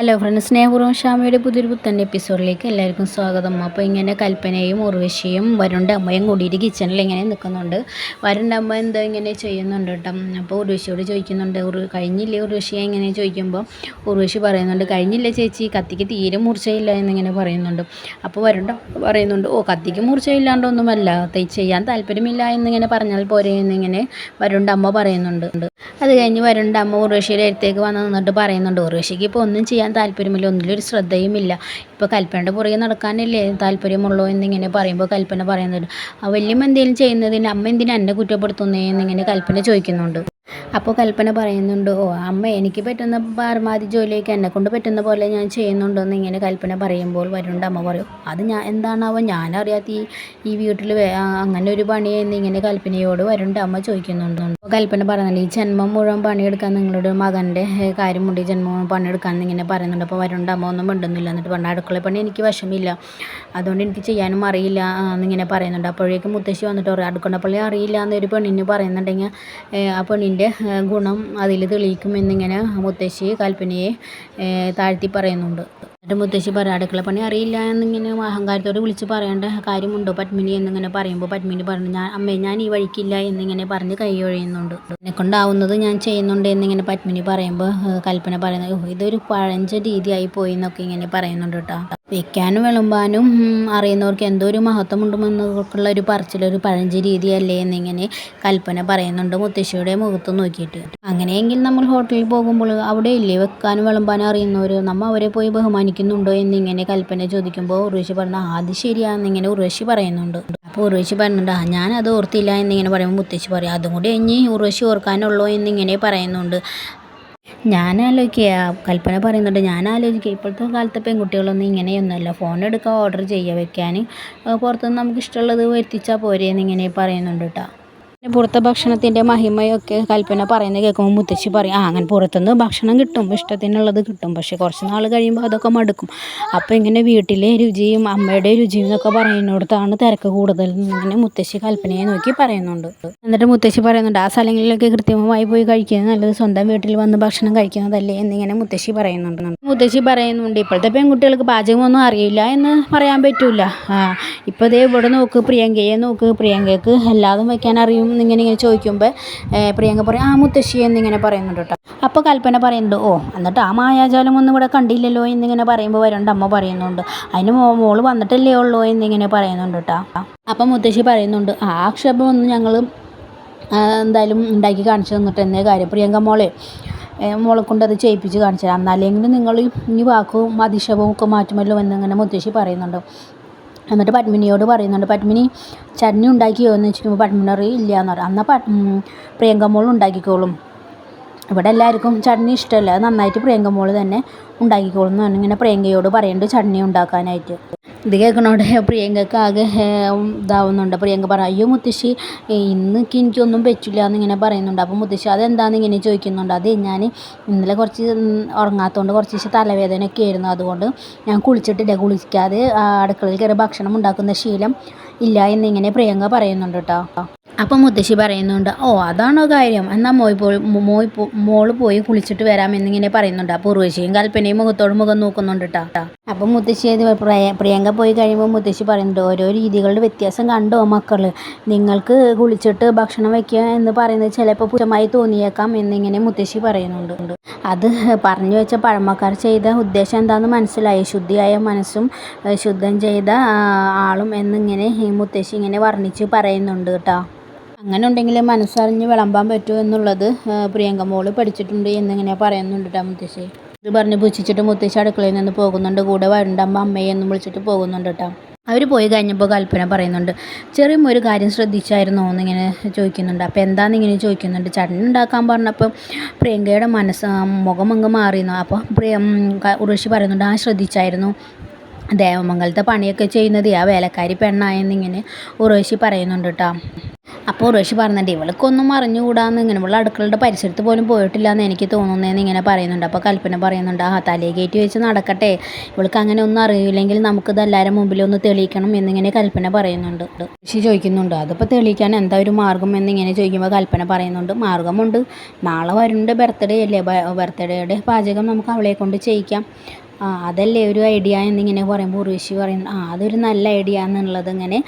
Hello friends സ്നേഹപൂർവം ഷാമയുടെ പുതിയൊരു പുത്തൻ എപ്പിസോഡിലേക്ക് എല്ലാവർക്കും സ്വാഗതം. അപ്പോൾ ഇങ്ങനെ കൽപ്പനയും ഉർവശിയും വരുണ്ട അമ്മയും കൂടിയിട്ട് കിച്ചണിൽ ഇങ്ങനെ നിൽക്കുന്നുണ്ട്. വരുണ്ട അമ്മ എന്തോ ഇങ്ങനെ ചെയ്യുന്നുണ്ട് കേട്ടോ. അപ്പോൾ ഉർവശിയോട് ചോദിക്കുന്നുണ്ട് ഉറു കഴിഞ്ഞില്ലേ ഉർവശിയെ ഇങ്ങനെ ചോദിക്കുമ്പോൾ ഉർവശി പറയുന്നുണ്ട് കഴിഞ്ഞില്ല ചേച്ചി? കത്തിക്ക് തീരെ മൂർച്ചയില്ല എന്നിങ്ങനെ പറയുന്നുണ്ട്. അപ്പോൾ വരുണ്ട പറയുന്നുണ്ട് ഓ കത്തിക്ക് മൂർച്ചയില്ലാണ്ടൊന്നുമല്ല ചെയ്യാൻ താല്പര്യമില്ല എന്നിങ്ങനെ പറഞ്ഞാൽ പോരെ എന്നിങ്ങനെ വരുണ്ട അമ്മ പറയുന്നുണ്ട്. അത് കഴിഞ്ഞ് വരുണ്ട അമ്മ ഉർവശിയുടെ അടുത്തേക്ക് വന്ന് നിന്നിട്ട് പറയുന്നുണ്ട് ഉർവശിക്ക് ഇപ്പോൾ ഒന്നും ചെയ്യാൻ താല്പര്യമില്ല ഒന്നിലൊരു ശ്രദ്ധയുമില്ല. ഇപ്പോൾ കൽപ്പനയുടെ പുറകെ നടക്കാനല്ലേ താല്പര്യമുള്ളൂ എന്നിങ്ങനെ പറയുമ്പോൾ കൽപ്പന പറയുന്നുണ്ട്. ആ വല്യമ്മ എന്തെങ്കിലും ചെയ്യുന്നതിന് അമ്മ എന്തിനാ എന്നെ കുറ്റപ്പെടുത്തുന്നേ? എന്നിങ്ങനെ കൽപ്പന ചോദിക്കുന്നുണ്ട്. അപ്പോൾ കൽപ്പന പറയുന്നുണ്ട് ഓ അമ്മ എനിക്ക് പറ്റുന്ന പരമാവധി ജോലിയൊക്കെ എന്നെ കൊണ്ട് പറ്റുന്ന പോലെ ഞാൻ ചെയ്യുന്നുണ്ടെന്ന് ഇങ്ങനെ കൽപ്പന പറയുമ്പോൾ വരുന്നുണ്ട് അമ്മ പറയും. അത് ഞാൻ എന്താണാവോ ഞാനറിയാത്ത ഈ ഈ വീട്ടിൽ അങ്ങനെ ഒരു പണി എന്ന് ഇങ്ങനെ കൽപ്പനയോട് വരുന്നുണ്ട് അമ്മ ചോദിക്കുന്നുണ്ട്. കൽപ്പന പറയുന്നുണ്ട് ഈ ജന്മം മുഴുവൻ പണിയെടുക്കാൻ നിങ്ങളുടെ മകന്റെ കാര്യം കാര്യമുണ്ട് ജന്മം പണിയെടുക്കാൻ ഇങ്ങനെ പറയുന്നുണ്ട്. അപ്പോൾ വരുന്നുണ്ട് അമ്മ ഒന്നും മിണ്ടുന്നില്ല. എന്നിട്ട് പറഞ്ഞ അടുക്കള പണി എനിക്ക് വിഷമില്ല. അതുകൊണ്ട് എനിക്ക് ചെയ്യാനും അറിയില്ല എന്നിങ്ങനെ പറയുന്നുണ്ട്. അപ്പോഴേക്കും മുത്തശ്ശി വന്നിട്ട് പറയും അടുക്കള പള്ളി അറിയില്ല എന്നൊരു പെണ്ണിന് പറയുന്നുണ്ടെങ്കിൽ ആ പെണ്ണിന്റെ ഏഹ്, ഗുണം അതിൽ തെളിയിക്കുമെന്നിങ്ങനെ മുത്തശ്ശി കൽപ്പനയെ താഴ്ത്തി പറയുന്നുണ്ട്. എന്നിട്ട് മുത്തശ്ശി പറയും അടുക്കള പണി അറിയില്ല എന്നിങ്ങനെ അഹങ്കാരത്തോട് വിളിച്ച് പറയേണ്ട കാര്യമുണ്ടോ പത്മിനി എന്നിങ്ങനെ പറയുമ്പോൾ പത്മിനി പറഞ്ഞു ഞാൻ അമ്മേ ഞാൻ ഈ വഴിക്കില്ല എന്നിങ്ങനെ പറഞ്ഞ് കൈ ഒഴിയുന്നുണ്ട്. എന്നെ കൊണ്ടാവുന്നത് ഞാൻ ചെയ്യുന്നുണ്ട് എന്നിങ്ങനെ പത്മിനി പറയുമ്പോൾ കൽപ്പന പറയുന്നത് "ഓ, ഇതൊരു പഴഞ്ച രീതിയായി പോയി എന്നൊക്കെ ഇങ്ങനെ പറയുന്നുണ്ട് കേട്ടോ. വെക്കാനും വിളമ്പാനും അറിയുന്നവർക്ക് എന്തോ ഒരു മഹത്വമുണ്ടെന്നൊക്കെയുള്ള ഒരു പറച്ചിലൊരു പഴഞ്ച രീതിയല്ലേ എന്നിങ്ങനെ കൽപ്പന പറയുന്നുണ്ട് മുത്തശ്ശിയുടെ മുഖത്ത് നോക്കിയിട്ട്. അങ്ങനെയെങ്കിൽ നമ്മൾ ഹോട്ടലിൽ പോകുമ്പോൾ അവിടെ ഇല്ലേ വെക്കാനും വിളമ്പാനും അറിയുന്നവർ നമ്മൾ അവരെ പോയി ബഹുമാനിക്കുന്നുണ്ടോ എന്നിങ്ങനെ കൽപ്പന ചോദിക്കുമ്പോൾ ഉർവശി പറഞ്ഞു അത് ശരിയാണെന്നിങ്ങനെ ഉർവശി പറയുന്നുണ്ട്. അപ്പോൾ ഉർവശി പറഞ്ഞിട്ട് ആ ഞാൻ അത് ഓർത്തില്ല എന്നിങ്ങനെ പറയുമ്പോൾ മുത്തശ്ശി പറയും അതും കൂടി ഇനി ഉർവശി ഓർക്കാനുള്ളൂ എന്നിങ്ങനെ പറയുന്നുണ്ട്. ഞാൻ ആലോചിക്കുക കൽപ്പന പറയുന്നുണ്ട് ഞാൻ ആലോചിക്കുക ഇപ്പോഴത്തെ കാലത്തെ പെൺകുട്ടികളൊന്നും ഇങ്ങനെയൊന്നുമല്ല. ഫോൺ എടുക്കുക ഓർഡർ ചെയ്യുക വെക്കാൻ പുറത്തുനിന്ന് നമുക്ക് ഇഷ്ടമുള്ളത് വരുത്തിച്ചാൽ പോരെ എന്നിങ്ങനെ പറയുന്നുണ്ട് കേട്ടോ പുറത്തെ ഭക്ഷണത്തിന്റെ മഹിമയൊക്കെ കൽപ്പന പറയുന്നത് കേൾക്കുമ്പോൾ മുത്തശ്ശി പറയും ആ അങ്ങനെ പുറത്തുനിന്ന് ഭക്ഷണം കിട്ടും ഇഷ്ടത്തിനുള്ളത് കിട്ടും പക്ഷേ കുറച്ച് നാൾ കഴിയുമ്പോൾ അതൊക്കെ മടുക്കും. അപ്പോൾ ഇങ്ങനെ വീട്ടിലെ രുചിയും അമ്മയുടെ രുചിയും എന്നൊക്കെ പറയുന്നിടത്താണ് തിരക്ക് കൂടുതൽ ഇങ്ങനെ മുത്തശ്ശി കൽപ്പനയെ നോക്കി പറയുന്നുണ്ട്. എന്നിട്ട് മുത്തശ്ശി പറയുന്നുണ്ട് ആ സ്ഥലങ്ങളിലൊക്കെ കൃത്യമായി പോയി കഴിക്കുന്നത് നല്ലത് സ്വന്തം വീട്ടിൽ വന്ന് ഭക്ഷണം കഴിക്കുന്നതല്ലേ എന്നിങ്ങനെ മുത്തശ്ശി പറയുന്നുണ്ട്. മുത്തശ്ശി പറയുന്നുണ്ട് ഇപ്പോഴത്തെ പെൺകുട്ടികൾക്ക് പാചകമൊന്നും അറിയില്ല എന്ന് പറയാൻ പറ്റില്ല ഇപ്പോൾ ദേ ഇവിടെ നോക്ക് പ്രിയങ്കയെ നോക്ക് പ്രിയങ്കയ്ക്ക് എല്ലാതും വയ്ക്കാൻ അറിയും. എന്നിങ്ങനെ ഇങ്ങനെ ചോദിക്കുമ്പോൾ പ്രിയങ്ക പറയും ആ മുത്തശ്ശി എന്നിങ്ങനെ പറയുന്നുണ്ട് കേട്ടോ. അപ്പോൾ കൽപ്പന പറയുന്നുണ്ട് ഓ എന്നിട്ട് ആ മായാജാലം ഒന്നും ഇവിടെ കണ്ടില്ലല്ലോ എന്നിങ്ങനെ പറയുമ്പോൾ വരണ്ട അമ്മ പറയുന്നുണ്ട് അതിന് മോൾ വന്നിട്ടല്ലേ ഉള്ളൂ എന്നിങ്ങനെ പറയുന്നുണ്ട് കേട്ടോ. അപ്പം മുത്തശ്ശി പറയുന്നുണ്ട് ആ ആക്ഷേപമൊന്നും ഞങ്ങൾ എന്തായാലും ഉണ്ടാക്കി കാണിച്ചു തന്നിട്ട് എന്നേ കാര്യം. പ്രിയങ്ക മോളെ മോളെ കൊണ്ട് അത് ചെയ്യിപ്പിച്ച് കാണിച്ചു തരാം. എന്നാലെങ്കിലും നിങ്ങൾ ഈ വാക്കും അധിക്ഷേപവും ഒക്കെ മാറ്റുമല്ലോ എന്നിങ്ങനെ മുത്തശ്ശി പറയുന്നുണ്ട്. എന്നിട്ട് പത്മിനിയോട് പറയുന്നുണ്ട് പത്മിനി ചട്നി ഉണ്ടാക്കിയോ? എന്ന് ചോദിക്കുമ്പോൾ പത്മിനി പറയും ഇല്ല എന്ന് പറയും. എന്നാൽ പത് പ്രിയങ്ക മോൾ ഉണ്ടാക്കിക്കോളും. ഇവിടെ എല്ലാവർക്കും ചട്നി ഇഷ്ടമല്ല. നന്നായിട്ട് പ്രിയങ്ക മോൾ തന്നെ ഉണ്ടാക്കിക്കോളും എന്ന് പറഞ്ഞിങ്ങനെ പ്രിയങ്കയോട് പറയുന്നുണ്ട് ചട്നി ഉണ്ടാക്കാനായിട്ട്. ഇത് കേൾക്കണോടെ പ്രിയങ്കക്ക് ആകെ ഇതാവുന്നുണ്ട്. പ്രിയങ്ക പറ അയ്യോ മുത്തശ്ശി ഇന്നൊക്കെ എനിക്കൊന്നും പറ്റില്ല എന്നിങ്ങനെ പറയുന്നുണ്ട്. അപ്പോൾ മുത്തശ്ശി അതെന്താണെന്ന് ഇങ്ങനെ ചോദിക്കുന്നുണ്ട്? അത് ഞാൻ ഇന്നലെ കുറച്ച് ഉറങ്ങാത്തതുകൊണ്ട് കുറച്ച് തലവേദനയൊക്കെ ആയിരുന്നു. അതുകൊണ്ട് ഞാൻ കുളിച്ചിട്ടില്ല. കുളിക്കാതെ അടുക്കളയിൽ കയറി ഭക്ഷണം ഉണ്ടാക്കുന്ന ശീലം ഇല്ല എന്നിങ്ങനെ പ്രിയങ്ക പറയുന്നുണ്ട് കേട്ടോ അപ്പം മുത്തശ്ശി പറയുന്നുണ്ട് ഓ അതാണോ കാര്യം? എന്നാൽ മോയ് പോയി മോയ് മോൾ പോയി കുളിച്ചിട്ട് വരാം എന്നിങ്ങനെ പറയുന്നുണ്ട് അപ്പോൾ ഉർവശിയും കൽപ്പനയും മുഖത്തോട് മുഖം നോക്കുന്നുണ്ട് കേട്ടോ അപ്പം മുത്തശ്ശി പ്രിയങ്ക പോയി കഴിയുമ്പോൾ മുത്തശ്ശി പറയുന്നുണ്ട് ഓരോ രീതികളുടെ വ്യത്യാസം കണ്ടോ മക്കൾ നിങ്ങൾക്ക് കുളിച്ചിട്ട് ഭക്ഷണം വയ്ക്കുക എന്ന് പറയുന്നത് ചിലപ്പോൾ പുച്ഛമായി തോന്നിയേക്കാം എന്നിങ്ങനെ മുത്തശ്ശി പറയുന്നുണ്ട്. അത് പറഞ്ഞു വെച്ച പഴമക്കാർ ചെയ്ത ഉദ്ദേശം എന്താണെന്ന് മനസ്സിലായി. ശുദ്ധിയായ മനസ്സും ശുദ്ധം ചെയ്ത ആളും എന്നിങ്ങനെ മുത്തശ്ശി ഇങ്ങനെ വർണിച്ച് പറയുന്നുണ്ട് കേട്ടോ അങ്ങനെ ഉണ്ടെങ്കിൽ മനസ്സറിഞ്ഞ് വിളമ്പാൻ പറ്റുമോ എന്നുള്ളത് പ്രിയങ്ക മോൾ പഠിച്ചിട്ടുണ്ട് എന്നിങ്ങനെ പറയുന്നുണ്ട് കേട്ടോ മുത്തശ്ശി. ഇത് പറഞ്ഞ് പുച്ഛിച്ചിട്ട് മുത്തശ്ശി അടുക്കളയിൽ നിന്ന് പോകുന്നുണ്ട് കൂടെ വരണ്ടമ്മ അമ്മയെ എന്നും വിളിച്ചിട്ട് പോകുന്നുണ്ട് കേട്ടോ അവർ പോയി കഴിഞ്ഞപ്പോൾ കൽപ്പന പറയുന്നുണ്ട് ചെറിയ ഒരു കാര്യം ശ്രദ്ധിച്ചായിരുന്നു? എന്നിങ്ങനെ ചോദിക്കുന്നുണ്ട്. അപ്പോൾ എന്താണെന്ന് ഇങ്ങനെ ചോദിക്കുന്നുണ്ട്. ചട്ടൻ ഉണ്ടാക്കാൻ പറഞ്ഞപ്പോൾ പ്രിയങ്കയുടെ മനസ്സ് മുഖമങ്ങ് മാറിയെന്നു? അപ്പോൾ പ്രിയ ഉറുഷി പറയുന്നുണ്ട് ആ ശ്രദ്ധിച്ചായിരുന്നു. ദേവമംഗലത്തെ പണിയൊക്കെ ചെയ്യുന്നത് ആ വേലക്കാരി പെണ്ണായെന്നിങ്ങനെ ഉറവശി പറയുന്നുണ്ട് കേട്ടോ അപ്പോൾ ഉർവശി പറഞ്ഞിട്ട് ഇവൾക്കൊന്നും അറിഞ്ഞുകൂടാന്ന് ഇങ്ങനെ ഇവൾ അടുക്കളയുടെ പരിസരത്ത് പോലും പോയിട്ടില്ല എന്ന് എനിക്ക് തോന്നുന്നതെന്ന് ഇങ്ങനെ പറയുന്നുണ്ട്. അപ്പോൾ കൽപ്പന പറയുന്നുണ്ട് ആ തലേ കയറ്റി വെച്ച് നടക്കട്ടെ. ഇവൾക്ക് അങ്ങനെ ഒന്നും അറിയില്ലെങ്കിൽ നമുക്കിത് എല്ലാവരും മുമ്പിൽ ഒന്ന് തെളിയിക്കണം എന്നിങ്ങനെ കൽപ്പന പറയുന്നുണ്ട്. ഋഷി ചോദിക്കുന്നുണ്ട് അതിപ്പോൾ തെളിയിക്കാൻ എന്താ ഒരു മാർഗം? എന്നിങ്ങനെ ചോദിക്കുമ്പോൾ കൽപ്പന പറയുന്നുണ്ട് മാർഗമുണ്ട്. നാളെ വരുന്നുണ്ട് ബർത്ത്ഡേ അല്ലേ? ബർത്ത്ഡേയുടെ പാചകം നമുക്ക് അവളെ കൊണ്ട് ചെയ്യിക്കാം. ആ അതല്ലേ ഒരു ഐഡിയ എന്നിങ്ങനെ പറയുമ്പോൾ ഉർവശി പറയുന്നു ആ അതൊരു നല്ല ഐഡിയ എന്നുള്ളത് ഇങ്ങനെ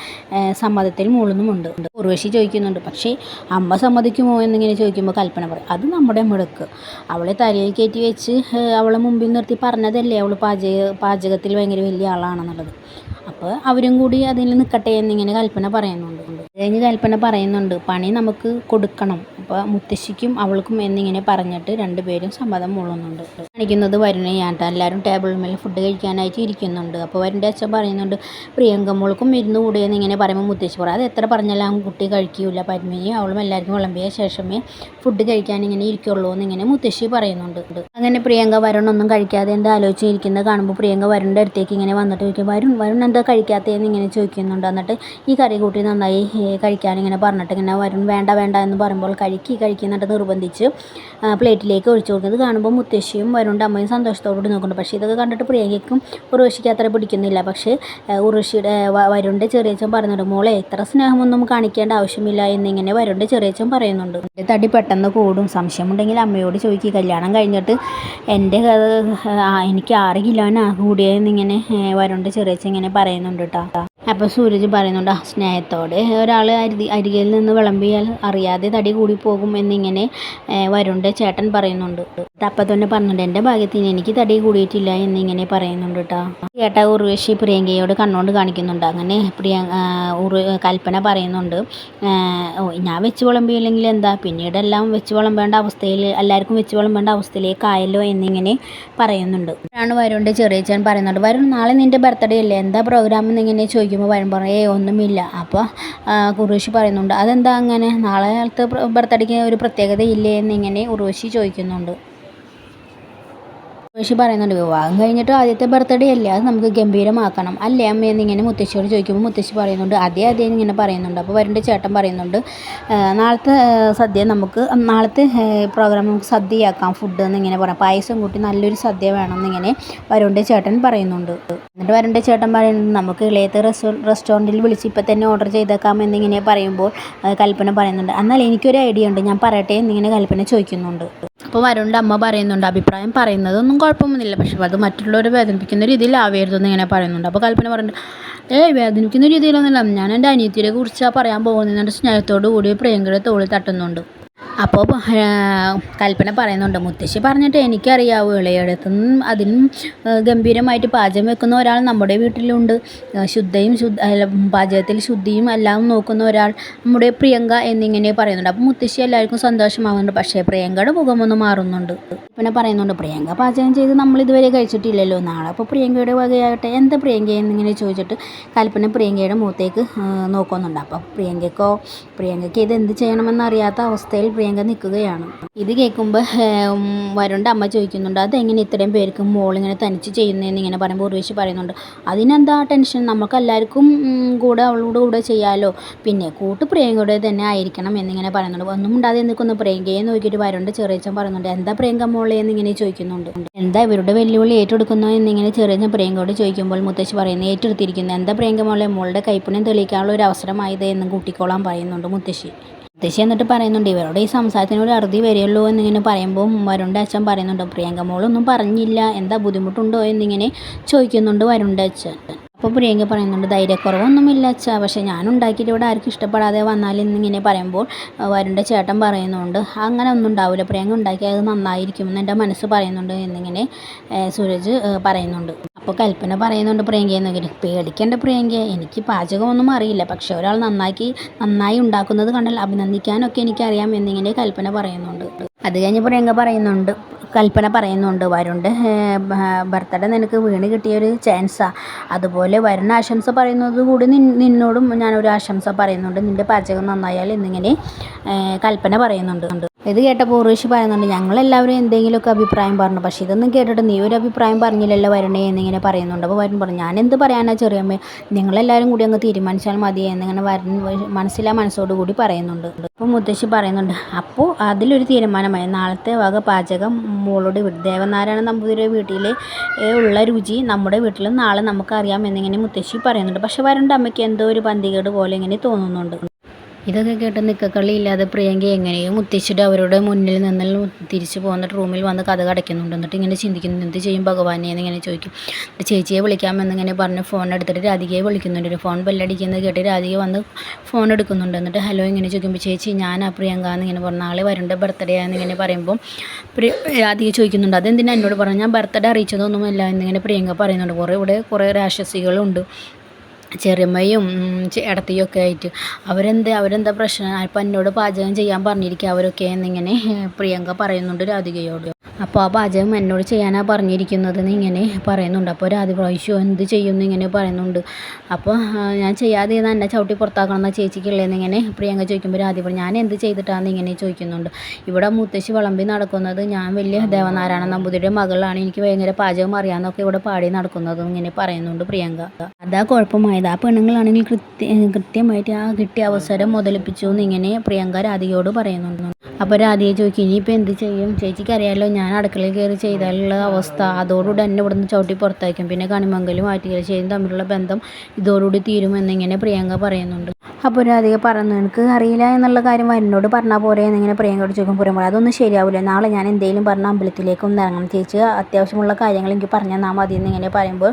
സമ്മതത്തിൽ മൂളുന്നുമുണ്ട്. ഉർവശി ചോദിക്കുന്നുണ്ട് പക്ഷേ അമ്മ സമ്മതിക്കുമോ? എന്നിങ്ങനെ ചോദിക്കുമ്പോൾ കൽപ്പന പറയും അത് നമ്മുടെ മിടുക്ക്. അവളെ തലയിൽ കയറ്റി വെച്ച് അവളെ മുമ്പിൽ നിർത്തി പറഞ്ഞതല്ലേ അവൾ പാചക പാചകത്തിൽ ഭയങ്കര വലിയ ആളാണെന്നുള്ളത്. അപ്പോൾ അവരും കൂടി അതിൽ നിൽക്കട്ടെ എന്നിങ്ങനെ കൽപ്പന പറയുന്നുണ്ട്. കഴിഞ്ഞ് കൽപ്പന പറയുന്നുണ്ട് പണി നമുക്ക് കൊടുക്കണം. അപ്പോൾ മുത്തശ്ശിക്കും അവൾക്കും എന്നിങ്ങനെ പറഞ്ഞിട്ട് രണ്ടുപേരും സമ്മതം മൂളുന്നുണ്ട്. കാണിക്കുന്നത് വരുണയാട്ടോ എല്ലാവരും ടേബിളിൽ മേൽ ഫുഡ് കഴിക്കാനായിട്ട് ഇരിക്കുന്നുണ്ട്. അപ്പോൾ വരുണിന്റെ അച്ഛൻ പറയുന്നുണ്ട് പ്രിയങ്ക മോൾക്കും ഇരുന്ന് കൂടിയെന്ന് ഇങ്ങനെ പറയുമ്പോൾ മുത്തശ്ശി പറയും. അത് എത്ര പറഞ്ഞാലും കുട്ടി കഴിക്കില്ല പത്മിനിയും അവളും എല്ലാവർക്കും വിളമ്പിയ ശേഷമേ ഫുഡ് കഴിക്കാൻ ഇങ്ങനെ ഇരിക്കുള്ളൂ എന്നിങ്ങനെ മുത്തശ്ശി പറയുന്നുണ്ട്. അങ്ങനെ പ്രിയങ്ക വരുണൊന്നും കഴിക്കാതെ എന്താ ആലോചിച്ചിരിക്കുന്നത്? കാണുമ്പോൾ പ്രിയങ്ക വരുണിന്റെ അടുത്തേക്ക് ഇങ്ങനെ വന്നിട്ട് ചോദിക്കും വരുൺ വരുൺ എന്താ കഴിക്കാത്തതെന്ന് ഇങ്ങനെ ചോദിക്കുന്നുണ്ട്. എന്നിട്ട് ഈ കറി കൂട്ടി നന്നായി കഴിക്കാൻ ഇങ്ങനെ പറഞ്ഞിട്ട് ഇങ്ങനെ വരും വേണ്ട വേണ്ട എന്ന് പറയുമ്പോൾ കഴിക്കി എന്നിട്ട് നിർബന്ധിച്ച് പ്ലേറ്റിലേക്ക് ഒഴിച്ചു കൊടുക്കുന്നത് കാണുമ്പോൾ മുത്തശ്ശിയും വരുണ്ട് അമ്മയും സന്തോഷത്തോടുകൂടി നോക്കുന്നു പക്ഷേ ഇതൊക്കെ കണ്ടിട്ട് പ്രിയങ്കയ്ക്കും ഉർവശിക്ക് അത്ര പിടിക്കുന്നില്ല. പക്ഷേ ഉർവശിയുടെ വരുണ്ട് ചെറിയച്ചൻ പറയുന്നുണ്ട് മോളെ ഇത്ര സ്നേഹമൊന്നും കാണിക്കേണ്ട ആവശ്യമില്ല എന്നിങ്ങനെ വരുണ്ട് ചെറിയച്ചൻ പറയുന്നുണ്ട്. എന്റെ തടി പെട്ടെന്ന് കൂടും. സംശയമുണ്ടെങ്കിൽ അമ്മയോട് ചോദിക്കുക കല്യാണം കഴിഞ്ഞിട്ട് എന്റെ എനിക്ക് ആറ് കിലോനാ കൂടിയെന്നിങ്ങനെ വരുണ്ട് ചെറിയച്ചൻ ഇങ്ങനെ പറയുന്നുണ്ട് കേട്ടോ. അപ്പോൾ സൂരജ് പറയുന്നുണ്ട് സ്നേഹത്തോടെ ഒരാൾ അരി അരികിൽ നിന്ന് വിളമ്പിയാൽ അറിയാതെ തടി കൂടി പോകും എന്നിങ്ങനെ വരുണ്ട്. ചേട്ടൻ പറയുന്നുണ്ട്. അപ്പം തന്നെ പറഞ്ഞിട്ട് എന്റെ ഭാഗ്യത്തിന് എനിക്ക് തടി കൂടിയിട്ടില്ല എന്നിങ്ങനെ പറയുന്നുണ്ട് കേട്ടോ ചേട്ടാ ഉർവശി പ്രിയങ്കയോട് കണ്ണുകൊണ്ട് കാണിക്കുന്നുണ്ട്. അങ്ങനെ പ്രിയ ഉറു കൽപ്പന പറയുന്നുണ്ട്. ഞാൻ വെച്ച് വിളമ്പിയില്ലെങ്കിൽ എന്താ? പിന്നീട് എല്ലാം വെച്ച് വിളമ്പേണ്ട അവസ്ഥയിൽ എല്ലാവർക്കും വെച്ച് വിളമ്പേണ്ട അവസ്ഥയിലേക്കായല്ലോ എന്നിങ്ങനെ പറയുന്നുണ്ട്. ആണ് വരുണ്ട് ചെറിയച്ചൻ പറയുന്നുണ്ട് വരുൺ നാളെ നിന്റെ ബർത്ത്ഡേ അല്ലേ? എന്താ പ്രോഗ്രാം എന്നിങ്ങനെ ചോദിക്കും ചോദിക്കുമ്പോൾ വരും പറയും ഏയ് ഒന്നുമില്ല. അപ്പോൾ ഉർവശി പറയുന്നുണ്ട് അതെന്താ അങ്ങനെ? നാളെ കാലത്ത് ബർത്ത്ഡേക്ക് ഒരു പ്രത്യേകത ഇല്ലേ? എന്നിങ്ങനെ ഉർവശി ചോദിക്കുന്നുണ്ട്. ഉർവശി പറയുന്നുണ്ട് വിവാഹം കഴിഞ്ഞിട്ട് ആദ്യത്തെ ബർത്ത്ഡേ അല്ലേ? അത് നമുക്ക് ഗംഭീരമാക്കണം. അല്ലേ അമ്മ എന്നിങ്ങനെ മുത്തശ്ശിയോട് ചോദിക്കുമ്പോൾ മുത്തശ്ശി പറയുന്നുണ്ട് അതേ അതേ ഇങ്ങനെ പറയുന്നുണ്ട്. അപ്പോൾ വരണ്ട ചേട്ടൻ പറയുന്നുണ്ട് നാളത്തെ സദ്യ നമുക്ക് നാളത്തെ പ്രോഗ്രാം നമുക്ക് സദ്യയാക്കാം ഫുഡ് എന്നിങ്ങനെ പറയാം. പായസം കൂട്ടി നല്ലൊരു സദ്യ വേണം എന്നിങ്ങനെ വരുണ്ട ചേട്ടൻ പറയുന്നുണ്ട്. എന്നിട്ട് വരണ്ട ചേട്ടൻ പറയുന്നുണ്ട് നമുക്ക് ഇളയത്തെ റെസ്റ്റോറന്റിൽ വിളിച്ച് ഇപ്പം തന്നെ ഓർഡർ ചെയ്തേക്കാം എന്നിങ്ങനെ പറയുമ്പോൾ കൽപ്പന പറയുന്നുണ്ട്. എന്നാൽ എനിക്കൊരു ഐഡിയ ഉണ്ട് ഞാൻ പറയട്ടെ എന്നിങ്ങനെ കൽപ്പന ചോദിക്കുന്നുണ്ട്. അപ്പോൾ വരുണ്ട അമ്മ പറയുന്നുണ്ട് അഭിപ്രായം പറയുന്നതൊന്നും കുഴപ്പമൊന്നുമില്ല. പക്ഷേ അത് മറ്റുള്ളവരെ വേദനിപ്പിക്കുന്ന രീതിയിൽ ആവരുതെന്ന് ഇങ്ങനെ പറയുന്നുണ്ട്. അപ്പോൾ കൽപ്പന പറഞ്ഞിട്ട് ഏയ് വേദനിക്കുന്ന രീതിയിലൊന്നുമില്ല. ഞാൻ എന്റെ അനിയത്തിയെ കുറിച്ചാണ് പറയാൻ പോകുന്നത് എന്റെ സ്നേഹത്തോടു കൂടി പ്രിയങ്കരെ തോളിൽ തട്ടുന്നുണ്ട്. അപ്പോൾ കൽപ്പന പറയുന്നുണ്ട് മുത്തശ്ശി പറഞ്ഞിട്ട് എനിക്കറിയാവൂ ഇളയടത്തുനിന്നും അതിനും ഗംഭീരമായിട്ട് പാചകം വെക്കുന്ന ഒരാൾ നമ്മുടെ വീട്ടിലുണ്ട്. ശുദ്ധയും ശുദ്ധ പാചകത്തിൽ ശുദ്ധിയും എല്ലാം നോക്കുന്ന ഒരാൾ നമ്മുടെ പ്രിയങ്ക എന്നിങ്ങനെ പറയുന്നുണ്ട്. അപ്പോൾ മുത്തശ്ശി എല്ലാവർക്കും സന്തോഷമാകുന്നുണ്ട് പക്ഷേ പ്രിയങ്കയുടെ മുഖമൊന്നും മാറുന്നുണ്ട്. പിന്നെ പറയുന്നുണ്ട് പ്രിയങ്ക പാചകം ചെയ്ത് നമ്മൾ ഇതുവരെ കഴിച്ചിട്ടില്ലല്ലോ. നാളെ അപ്പോൾ പ്രിയങ്കയുടെ വകയാകട്ടെ. എന്താ പ്രിയങ്ക? എന്നിങ്ങനെ ചോദിച്ചിട്ട് കൽപ്പന പ്രിയങ്കയുടെ മുഖത്തേക്ക് നോക്കുന്നുണ്ട്. അപ്പോൾ പ്രിയങ്കയ്ക്കോ പ്രിയങ്കയ്ക്ക് ഇത് എന്ത് ചെയ്യണമെന്നറിയാത്ത അവസ്ഥയിൽ പ്രിയങ്ക നിൽക്കുകയാണ്. ഇത് കേൾക്കുമ്പോൾ വരുണ്ട അമ്മ ചോദിക്കുന്നുണ്ട് അതെങ്ങനെ ഇത്രയും പേർക്ക് മോളിങ്ങനെ തനിച്ച് ചെയ്യുന്നതെന്ന് ഇങ്ങനെ പറയുമ്പോൾ ഉർവേശി പറയുന്നുണ്ട്. അതിനെന്താ ടെൻഷൻ? നമുക്ക് എല്ലാവർക്കും കൂടെ അവളോട് കൂടെ ചെയ്യാമല്ലോ പിന്നെ കൂട്ട് പ്രിയങ്കയുടെ തന്നെ ആയിരിക്കണം എന്നിങ്ങനെ പറയുന്നുണ്ട്. ഒന്നും ഉണ്ടാതെ നിൽക്കുന്നു. പ്രിയങ്കയെ നോക്കിയിട്ട് വരുണ്ട് ചെറിയച്ചൻ പറയുന്നുണ്ട് എന്താ പ്രിയങ്ക മോളെ? എന്നിങ്ങനെ ചോദിക്കുന്നുണ്ട്. എന്താ ഇവരുടെ വെല്ലുവിളി ഏറ്റെടുക്കുന്നു? എന്നിങ്ങനെ ചെറിയ പ്രിയങ്കയോട് ചോദിക്കുമ്പോൾ മുത്തശ്ശി പറയുന്നത് ഏറ്റെടുത്തിരിക്കുന്നു. എന്താ പ്രിയങ്ക മോളെ? മോളുടെ കൈപ്പുണ്യം തെളിയിക്കാനുള്ള ഒരു അവസരമായത് എന്നും കൂട്ടിക്കോളാൻ പറയുന്നുണ്ട് മുത്തശ്ശി. മുത്തശ്ശി എന്നിട്ട് പറയുന്നുണ്ട് ഇവരുടെ ഈ സംസാരത്തിന് ഒരു അറുതി വരികയുള്ളൂ എന്നിങ്ങനെ പറയുമ്പോൾ വരുണ്ട അച്ഛൻ പറയുന്നുണ്ട് പ്രിയങ്ക മോളൊന്നും പറഞ്ഞില്ല എന്താ ബുദ്ധിമുട്ടുണ്ടോ എന്നിങ്ങനെ ചോദിക്കുന്നുണ്ട് വരുണ്ട അച്ഛൻ. അപ്പോൾ പ്രിയങ്ക പറയുന്നുണ്ട് ധൈര്യക്കുറവൊന്നുമില്ല അച്ഛാ പക്ഷേ ഞാൻ ഉണ്ടാക്കിയിട്ട് ഇവിടെ ആർക്കും ഇഷ്ടപ്പെടാതെ വന്നാൽ എന്നിങ്ങനെ പറയുമ്പോൾ വരുണ്ട ചേട്ടൻ പറയുന്നുണ്ട് അങ്ങനെ ഒന്നും ഉണ്ടാവില്ല പ്രിയങ്ക ഉണ്ടാക്കിയത് നന്നായിരിക്കുമെന്ന് എന്റെ മനസ്സ് പറയുന്നുണ്ട് എന്നിങ്ങനെ സൂരജ് പറയുന്നുണ്ട്. അപ്പോൾ കൽപ്പന പറയുന്നുണ്ട് പ്രിയങ്കയെ നോക്കിയിട്ട് പേടിക്കേണ്ട പ്രിയങ്ക. എനിക്ക് പാചകമൊന്നും അറിയില്ല. പക്ഷേ ഒരാൾ നന്നാക്കി നന്നായി ഉണ്ടാക്കുന്നത് കണ്ടാൽ അഭിനന്ദിക്കാനൊക്കെ എനിക്കറിയാം എന്നിങ്ങനെ കൽപ്പന പറയുന്നുണ്ട്. അത് കഴിഞ്ഞ് പ്രിയങ്ക പറയുന്നുണ്ട് കൽപ്പന പറയുന്നുണ്ട്. വരുണ്ട് ബർത്ത്ഡേ നിനക്ക് വീണ് കിട്ടിയൊരു ചാൻസാണ് അതുപോലെ വരുന്ന ആശംസ പറയുന്നത് കൂടി നിന്നോടും ഞാനൊരു ആശംസ പറയുന്നുണ്ട്. നിന്റെ പാചകം നന്നായാൽ എന്നിങ്ങനെ കൽപ്പന പറയുന്നുണ്ട്. ഇത് കേട്ടപ്പോൾ ഉറേഷ് പറയുന്നുണ്ട് ഞങ്ങളെല്ലാവരും എന്തെങ്കിലുമൊക്കെ അഭിപ്രായം പറഞ്ഞു. പക്ഷേ ഇതൊന്നും കേട്ടിട്ട് നീ ഒരു അഭിപ്രായം പറഞ്ഞില്ലല്ലോ വരണേ എന്നിങ്ങനെ പറയുന്നുണ്ട്. അപ്പോൾ വരൻ പറഞ്ഞു ഞാൻ എന്ത് പറയാനാ ചെറിയമ്മേ? നിങ്ങളെല്ലാവരും കൂടി അങ്ങ് തീരുമാനിച്ചാൽ മതി എന്നിങ്ങനെ വരൻ മനസ്സിലാ മനസ്സോട് കൂടി പറയുന്നുണ്ട്. അപ്പോൾ മുത്തശ്ശി പറയുന്നുണ്ട് അപ്പോൾ അതിലൊരു തീരുമാനമായി. നാളത്തെ വക പാചകം മോളോട് ദേവനാരായണ നമ്പൂതിരി വീട്ടിൽ ഉള്ള രുചി നമ്മുടെ വീട്ടിലും നാളെ നമുക്കറിയാം എന്നിങ്ങനെ മുത്തശ്ശി പറയുന്നുണ്ട്. പക്ഷേ വരണ്ട അമ്മയ്ക്ക് എന്തോ ഒരു പന്തികേട് പോലെ ഇങ്ങനെ തോന്നുന്നുണ്ട്. ഇതൊക്കെ കേട്ട് നിക്കക്കള്ളി ഇല്ലാതെ പ്രിയങ്ക എങ്ങനെയും മുത്തിച്ചിട്ട് അവരുടെ മുന്നിൽ നിന്ന് തിരിച്ചു പോകുന്ന റൂമിൽ വന്ന് കഥ കടയ്ക്കുന്നുണ്ട്. എന്നിട്ട് ഇങ്ങനെ ചിന്തിക്കുന്നു എന്ത് ചെയ്യും ഭഗവാനെ? എന്നിങ്ങനെ ചോദിക്കും. ചേച്ചിയെ വിളിക്കാമെന്നിങ്ങനെ പറഞ്ഞ് ഫോൺ എടുത്തിട്ട് രാധികയെ വിളിക്കുന്നുണ്ട്. ഫോൺ ബെല്ലടിക്കുന്നത് കേട്ട് രാധിക വന്ന് ഫോൺ എടുക്കുന്നുണ്ട്. എന്നിട്ട് ഹലോ ഇങ്ങനെ ചോദിക്കുമ്പോൾ ചേച്ചി ഞാൻ ആ പ്രിയങ്ക എന്നിങ്ങനെ പറഞ്ഞു. നാളെ വരേണ്ട ബർത്ത്ഡേ എന്നിങ്ങനെ പറയുമ്പോൾ രാധിക ചോദിക്കുന്നുണ്ട്. അതെന്തിനാ എന്നോട് പറഞ്ഞു ഞാൻ ബർത്ത്ഡേ അറിയിച്ചതൊന്നുമല്ല എന്നിങ്ങനെ പ്രിയങ്ക പറയുന്നുണ്ട്. കുറേ ഇവിടെ കുറേ രാക്ഷസികളുണ്ട്. ചെറിയമ്മയും ഇടത്തിയും ഒക്കെ ആയിട്ട്. അവരെന്ത് അവരെന്താ പ്രശ്നം? അപ്പം എന്നോട് പാചകം ചെയ്യാൻ പറഞ്ഞിരിക്കുക അവരൊക്കെ എന്നിങ്ങനെ പ്രിയങ്ക പറയുന്നുണ്ട് രാധികയോട്. അപ്പോൾ ആ പാചകം എന്നോട് ചെയ്യാനാണ് പറഞ്ഞിരിക്കുന്നതെന്ന് ഇങ്ങനെ പറയുന്നുണ്ട്. അപ്പോൾ ഒരാദ്യ പ്രാവശ്യം എന്ത് ചെയ്യുമെന്ന് ഇങ്ങനെ പറയുന്നുണ്ട്. അപ്പോൾ ഞാൻ ചെയ്യാതെ എന്നെ ചവിട്ടി പുറത്താക്കണം എന്നാൽ ചേച്ചിക്കുള്ളതെന്ന് ഇങ്ങനെ പ്രിയങ്ക ചോദിക്കുമ്പോൾ രാധി പറഞ്ഞു ഞാൻ എന്ത് ചെയ്തിട്ടാണെന്ന് ഇങ്ങനെ ചോദിക്കുന്നുണ്ട്. ഇവിടെ മുത്തശ്ശി വിളമ്പി നടക്കുന്നത് ഞാൻ വലിയ ദേവനാരായണ നമ്പൂതിരിയുടെ മകളാണ്. എനിക്ക് ഭയങ്കര പാചകം അറിയാമെന്നൊക്കെ ഇവിടെ പാടി നടക്കുന്നത് ഇങ്ങനെ പറയുന്നുണ്ട് പ്രിയങ്ക. അതാ കുഴപ്പമായത്. ആ പെണ്ണുങ്ങളാണെങ്കിൽ കൃത്യ കൃത്യമായിട്ട് ആ കിട്ടിയ അവസരം മുതലിപ്പിച്ചു എന്നിങ്ങനെ പ്രിയങ്ക രാധികയോട് പറയുന്നുണ്ട്. അപ്പോൾ രാധിയെ ചോദിക്കും ഇനിയിപ്പോൾ എന്ത് ചെയ്യും? ചേച്ചിക്ക് അറിയാമല്ലോ ഞാൻ അടുക്കളയിൽ കയറി ചെയ്താലുള്ള അവസ്ഥ. അതോടുകൂടി എന്നെ ഇവിടുന്ന് ചവിട്ടി പുറത്താക്കും. പിന്നെ കണിമംഗലും ആറ്റുകലശ്ശേരിയും തമ്മിലുള്ള ബന്ധം ഇതോടുകൂടി തീരുമെന്നിങ്ങനെ പ്രിയങ്ക പറയുന്നുണ്ട്. അപ്പോൾ രാധിക പറഞ്ഞു എനിക്ക് അറിയില്ല എന്നുള്ള കാര്യം എന്നോട് പറഞ്ഞാൽ പോരെ എന്നിങ്ങനെ പ്രിയങ്കയോട് ചോദിക്കും പോലെ അതൊന്നും ശരിയാവില്ല നാളെ ഞാൻ എന്തെങ്കിലും പറഞ്ഞ അമ്പലത്തിലേക്ക് ഒന്ന് ഇറങ്ങണം. ചേച്ചി അത്യാവശ്യമുള്ള കാര്യങ്ങൾ എനിക്ക് പറഞ്ഞു തന്നാൽ മതി എന്നിങ്ങനെ പറയുമ്പോൾ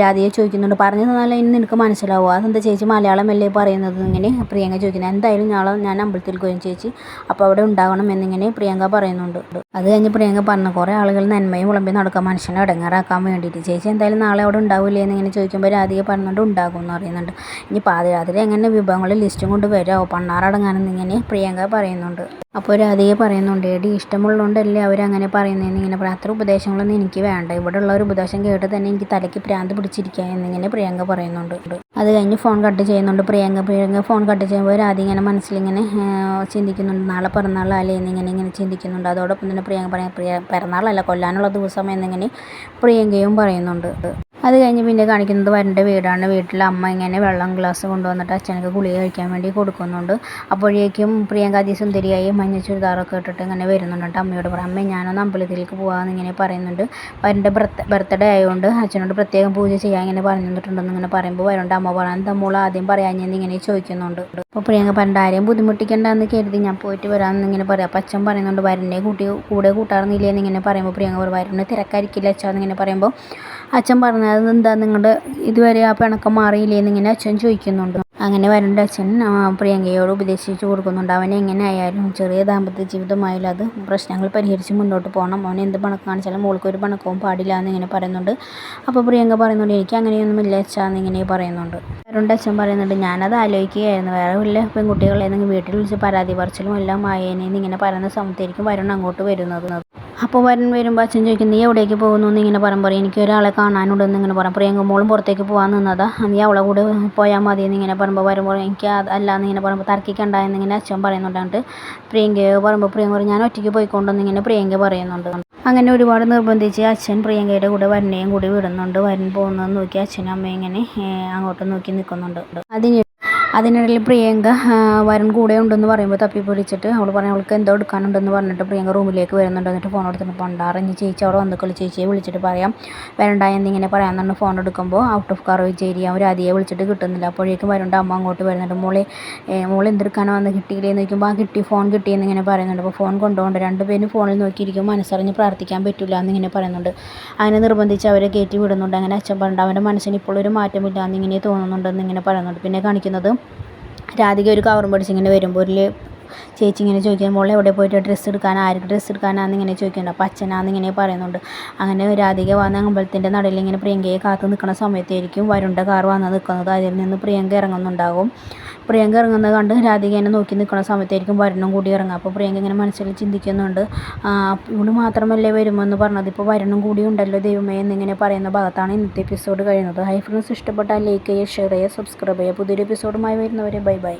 രാധിക ചോദിക്കുന്നുണ്ട് പറഞ്ഞു തന്നാൽ ഇന്ന് നിനക്ക് മനസ്സിലാവുക അതെന്താ ചേച്ചി മലയാളമല്ലേ പറയുന്നത്? ഇങ്ങനെ പ്രിയങ്ക ചോദിക്കുന്നത് എന്തായാലും നാളെ ഞാൻ അമ്പലത്തിൽ പോയി ചേച്ചി. അപ്പോൾ അവിടെ ഉണ്ടാകണം എന്നിങ്ങനെ പ്രിയങ്ക പറയുന്നുണ്ട്. അത് കഴിഞ്ഞ് പ്രിയങ്ക പറഞ്ഞു കുറേ ആളുകൾ നന്മയും വിളമ്പി നടക്കാൻ മനുഷ്യനെ ഇടങ്ങാറാക്കാൻ വേണ്ടിയിട്ട്. ചേച്ചി എന്തായാലും നാളെ അവിടെ ഉണ്ടാവില്ലേ എന്നിങ്ങനെ ചോദിക്കുമ്പോൾ രാധിക പറഞ്ഞുകൊണ്ട് ഉണ്ടാകും എന്ന് പറയുന്നുണ്ട്. ഇനി പാതിരാത്രി എങ്ങനെ വിഭവങ്ങളുടെ ലിസ്റ്റും കൊണ്ട് വരുമോ പണ്ണാറടങ്ങാനെന്നിങ്ങനെ പ്രിയങ്ക പറയുന്നുണ്ട്. അപ്പോൾ രാധിക പറയുന്നുണ്ട് എടി ഇഷ്ടമുള്ളതുകൊണ്ടല്ലേ അവരങ്ങനെ പറയുന്നതെന്ന് ഇങ്ങനെ പറയാം അത്ര ഉപദേശങ്ങളൊന്നും എനിക്ക് വേണ്ട. ഇവിടെ ഉള്ള ഒരു ഉപദേശം കേട്ട് തന്നെ എനിക്ക് തലയ്ക്ക് പ്രാന്ത് പിടിച്ചിരിക്കുക എന്നിങ്ങനെ പ്രിയങ്ക പറയുന്നുണ്ട്. അത് കഴിഞ്ഞ് ഫോൺ കട്ട് ചെയ്യുന്നുണ്ട് പ്രിയങ്ക. പ്രിയങ്ക ഫോൺ കട്ട് ചെയ്യുമ്പോൾ രാധിക ഇങ്ങനെ മനസ്സിലിങ്ങനെ ചിന്തിക്കുന്നുണ്ട്. നാളെ പിറന്നാളല്ലേ എന്നിങ്ങനെ ഇങ്ങനെ ചിന്തിക്കുന്നുണ്ട്. അതോടൊപ്പം തന്നെ പ്രിയങ്ക പറയാം പ്രിയ പിറന്നാളല്ല കൊല്ലാനുള്ള ദിവസം എന്നിങ്ങനെ പ്രിയങ്കയും പറയുന്നുണ്ട്. അത് കഴിഞ്ഞ് പിന്നെ കാണിക്കുന്നത് വരന്റെ വീടാണ്. വീട്ടിൽ അമ്മ ഇങ്ങനെ വെള്ളം ഗ്ലാസ് കൊണ്ടുവന്നിട്ട് അച്ഛനൊക്കെ ഗുളിക കഴിക്കാൻ വേണ്ടി കൊടുക്കുന്നുണ്ട്. അപ്പോഴേക്കും പ്രിയങ്ക അതിസുന്ദരിയായി മഞ്ഞ ചുരിദാറൊക്കെ ഇട്ടിട്ട് ഇങ്ങനെ വരുന്നുണ്ട് അമ്മയോട് പറയും അമ്മ ഞാനൊന്ന് അമ്പലത്തിലേക്ക് പോകാമെന്ന് ഇങ്ങനെ പറയുന്നുണ്ട്. വരന്റെ ബർത്ത് ബർത്ത്ഡേ ആയതുകൊണ്ട് അച്ഛനോട് പ്രത്യേകം പൂജ ചെയ്യാൻ ഇങ്ങനെ പറഞ്ഞു തന്നിട്ടുണ്ടെന്ന് ഇങ്ങനെ പറയുമ്പോൾ വരണ്ട അമ്മ പറയാൻ തമ്മൂൾ മോൾ ആദ്യം പറയാഞ്ഞെന്ന് ഇങ്ങനെ ചോദിക്കുന്നുണ്ട്. അപ്പോൾ പ്രിയങ്ക പറഞ്ഞിട്ട് ആരെയും ബുദ്ധിമുട്ടിക്കണ്ടെന്ന് കരുതി ഞാൻ പോയിട്ട് വരാമെന്ന് ഇങ്ങനെ പറയാം. അപ്പം അച്ഛൻ പറയുന്നുണ്ട് വരനെ കൂട്ടി കൂടെ കൂട്ടാറുന്നില്ലേ എന്നിങ്ങനെ പറയുമ്പോൾ പ്രിയങ്ക പറയും വരനെ തിരക്കായിരിക്കില്ല അച്ഛൻ എന്നിങ്ങനെ പറയുമ്പോൾ അച്ഛൻ പറഞ്ഞത് എന്താ നിങ്ങളുടെ ഇതുവരെ ആ പിണക്കം മാറിയില്ലേ എന്നിങ്ങനെ അച്ഛൻ ചോദിക്കുന്നുണ്ട്. അങ്ങനെ വരേണ്ട അച്ഛൻ. പ്രിയങ്കയോട് ഉപദേശിച്ചു കൊടുക്കുന്നുണ്ട്. അവനെ എങ്ങനെ ആയാലും ചെറിയ ദാമ്പത്യ ജീവിതമായാലും അത് പ്രശ്നങ്ങൾ പരിഹരിച്ച് മുന്നോട്ട് പോകണം. അവൻ എന്ത് പണക്ക് കാണിച്ചാലും മോൾക്ക് ഒരു പണക്കവും പാടില്ല എന്നിങ്ങനെ പറയുന്നുണ്ട്. അപ്പോൾ പ്രിയങ്ക പറയുന്നുണ്ട് എനിക്ക് അങ്ങനെയൊന്നുമില്ല അച്ഛാ എന്നിങ്ങനെ പറയുന്നുണ്ട്. വരുണ്ട അച്ഛൻ പറയുന്നുണ്ട് ഞാനത് ആലോചിക്കുകയായിരുന്നു. വേറെ വല്ല പെൺകുട്ടികളെന്നെങ്കിൽ വീട്ടിൽ വിളിച്ച് പരാതി പറച്ചിലും എല്ലാം ആയേനെന്ന് ഇങ്ങനെ പറയുന്ന സമയത്തായിരിക്കും വരുൺ അങ്ങോട്ട് വരുന്നത്. അപ്പോൾ വരൻ വരുമ്പോൾ അച്ഛൻ ചോദിക്കും നീ എവിടേക്ക് പോകുന്നു? എന്ന് എന്നിങ്ങനെ പറയുമ്പോൾ എനിക്ക് ഒരാളെ കാണാനുണ്ടെന്ന് ഇങ്ങനെ പറയാം. പ്രിയങ്ക മോളും പുറത്തേക്ക് പോകാൻ നിന്നതാ. നീ അവളെ കൂടെ പോയാൽ മതി എന്നിങ്ങനെ പറയുമ്പോൾ വരുമ്പോൾ എനിക്ക് അല്ല എന്നിങ്ങനെ പറയുമ്പോൾ തർക്കിക്കണ്ട എന്നിങ്ങനെ അച്ഛൻ പറയുന്നുണ്ട്. പ്രിയങ്കയെ പറയുമ്പോൾ പ്രിയങ്ക പറയും ഞാൻ ഒറ്റയ്ക്ക് പോയിക്കൊണ്ടെന്നിങ്ങനെ പ്രിയങ്ക പറയുന്നുണ്ട്. അങ്ങനെ ഒരുപാട് നിർബന്ധിച്ച് അച്ഛൻ പ്രിയങ്കയുടെ കൂടെ വരനെയും കൂടി വിടുന്നുണ്ട്. വരൻ പോകുന്നത് നോക്കി അച്ഛനും അമ്മയും ഇങ്ങനെ അങ്ങോട്ട് നോക്കി നിൽക്കുന്നുണ്ട്. അതിന് അതിനിടയിൽ പ്രിയങ്ക വരൻ കൂടെ ഉണ്ടെന്ന് പറയുമ്പോൾ തപ്പി പൊളിച്ചിട്ട് അവൾ പറഞ്ഞു അവൾക്ക് എന്തോ എടുക്കാനുണ്ടെന്ന് പറഞ്ഞിട്ട് പ്രിയങ്ക റൂമിലേക്ക് വരുന്നുണ്ട്. എന്നിട്ട് ഫോൺ എടുത്തിട്ട് പണ്ടാറിഞ്ഞ് ചേച്ചി അവിടെ വന്നിക്കുള്ളൂ ചേച്ചിയെ വിളിച്ചിട്ട് പറയാം. വരണ്ട എന്നിങ്ങനെ പറയാമെന്നാണ് ഫോൺ എടുക്കുമ്പോൾ ഔട്ട് ഓഫ് കാർ ഏരിയ അവർ അതിയെ വിളിച്ചിട്ട് കിട്ടുന്നില്ല. അപ്പോഴേക്കും വരണ്ട അമ്മ അങ്ങോട്ട് വരുന്നുണ്ട്. മോളെ മോൾ എന്തെടുക്കാനോ വന്ന്? കിട്ടിയില്ലേ എന്ന് ആ കിട്ടി ഫോൺ കിട്ടിയെന്നിങ്ങനെ പറയുന്നുണ്ട്. അപ്പോൾ ഫോൺ കൊണ്ടുപോകണ്ട രണ്ടുപേരും ഫോണിൽ നോക്കിയിരിക്കും മനസ്സറിഞ്ഞ് പ്രാർത്ഥിക്കാൻ പറ്റില്ല എന്നിങ്ങനെ പറയുന്നുണ്ട്. അങ്ങനെ നിർബന്ധിച്ച് അവരെ കയറ്റി വിടുന്നുണ്ട്. അങ്ങനെ അച്ഛൻ പറഞ്ഞിട്ട് അവന്റെ മനസ്സിന് ഇപ്പോഴൊരു മാറ്റമില്ല എന്നിങ്ങനെ തോന്നുന്നുണ്ടെന്ന് ഇങ്ങനെ പറയുന്നുണ്ട്. പിന്നെ കാണിക്കുന്നത് രാധിക ഒരു കവറും പിടിച്ച് ഇങ്ങനെ വരുമ്പോൾ ഒരു ചേച്ചി ഇങ്ങനെ ചോദിക്കുന്നു മോളെ എവിടെ പോയിട്ട് ഡ്രസ്സ് എടുക്കാൻ ആർക്ക് ഡ്രസ്സ് എടുക്കാനാന്ന് ഇങ്ങനെ ചോദിക്കുന്നുണ്ട്. പച്ചനാന്ന് അച്ഛനാന്ന് ഇങ്ങനെ പറയുന്നുണ്ട്. അങ്ങനെ രാധിക വന്ന അമ്പലത്തിന്റെ നടയിൽ ഇങ്ങനെ പ്രിയങ്കയെ കാത്തു നിൽക്കുന്ന സമയത്തായിരിക്കും വരുണ്ട കാർ വന്ന് നിൽക്കുന്നത്. അതിൽ നിന്ന് പ്രിയങ്ക ഇറങ്ങുന്നുണ്ടാകും. പ്രിയങ്ക ഇറങ്ങുന്നത് കണ്ട് രാധിക എന്നെ നോക്കി നിൽക്കുന്ന സമയത്തായിരിക്കും വരണം കൂടി ഇറങ്ങുക. അപ്പോൾ പ്രിയങ്ക ഇങ്ങനെ മനസ്സിൽ ചിന്തിക്കുന്നുണ്ട് ഇവിടെ മാത്രമല്ലേ വരുമെന്ന് പറഞ്ഞത്. ഇപ്പോൾ വരണം കൂടി ഉണ്ടല്ലോ ദൈവമേ എന്നിങ്ങനെ പറയുന്ന ഭാഗത്താണ് ഇന്നത്തെ എപ്പിസോഡ് കഴിയുന്നത്. ഹൈ ഫ്രണ്ട്സ് ഇഷ്ടപ്പെട്ടാൽ ലൈക്ക് ചെയ്യുക ഷെയർ ചെയ്യുക സബ്സ്ക്രൈബ് ചെയ്യുക. പുതിയൊരു എപ്പിസോഡുമായി വരുന്നവരെ ബൈ ബൈ.